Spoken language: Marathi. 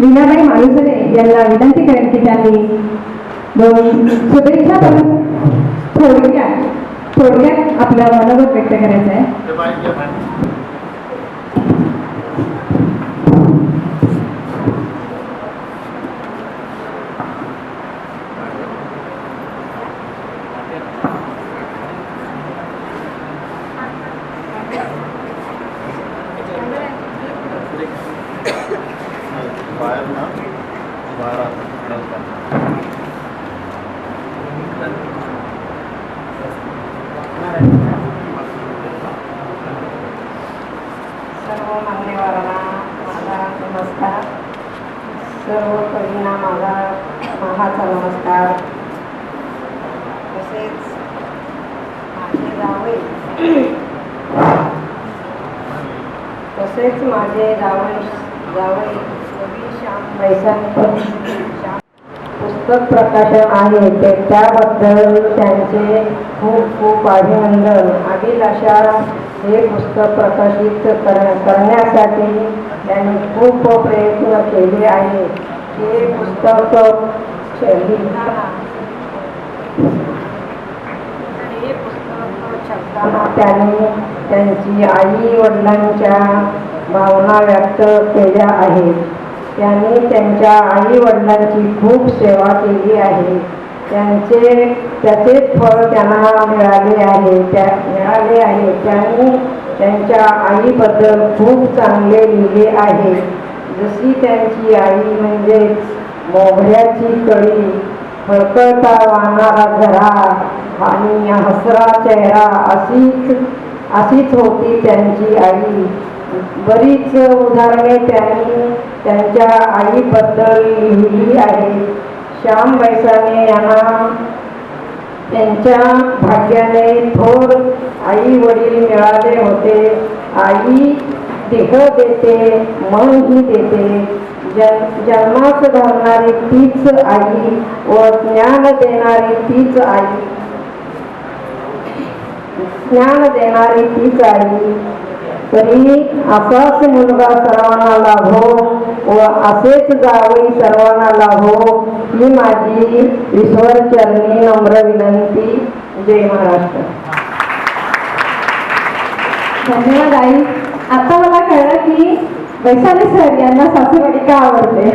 लीनाबाई मालुसरे यांना विनंती करेन की त्यांनी दोन शुभेच्छा देऊन थोडक्यात थोडक्यात आपलं मनोगत व्यक्त करायचं आहे. सर्व मान्यवरांना माझा नमस्कार. सर्व कवींना माझा महाचा नमस्कार. तसेच माझे जावे तसेच माझे जावई जावई पुस्तक प्रकाशन आहे. ते त्याबद्दल त्यांचे खूप खूप अभिनंदन. अभिलाषा हे पुस्तक प्रकाशित कर करण्यासाठी त्यांनी खूप प्रयत्न केले आहे हे पुस्तक हे पुस्तक छापताना त्यांनी त्यांची आई वडिलांच्या भावना व्यक्त केल्या आहेत. त्यांनी त्यांच्या आई वडिलांची खूप सेवा केली आहे. त्यांचे त्याचेच फळ त्यांना मिळाले आहे त्या मिळाले आहे. त्यांनी त्यांच्या आईबद्दल खूप चांगले लिहिले आहे. जशी त्यांची आई म्हणजेच मोगऱ्याची कळी फळकळता वाहणारा झरा आणि हसरा चेहरा अशीच अशीच होती त्यांची आई. बरीच उदाहरणे त्यांनी त्यांच्या आईबद्दल लिहिली आहे. श्याम वैसाने यांना त्यांच्या भाग्याने थोर आई वडील मिळाले होते. आई देह देते मनही देते. जन जन्मास घालणारी तीच आई व ज्ञान देणारी तीच आई. ज्ञान देणारी तीच आई तरी असाच मुलगा सर्वांना लाभो व असेच जावई सर्वांना लाभो ही माझी ईश्वर चरणी नम्र विनंती. जय महाराष्ट्र. धन्यवाद आई. आता मला कळलं की वैशाली सर यांना सासूबाई का आवडते?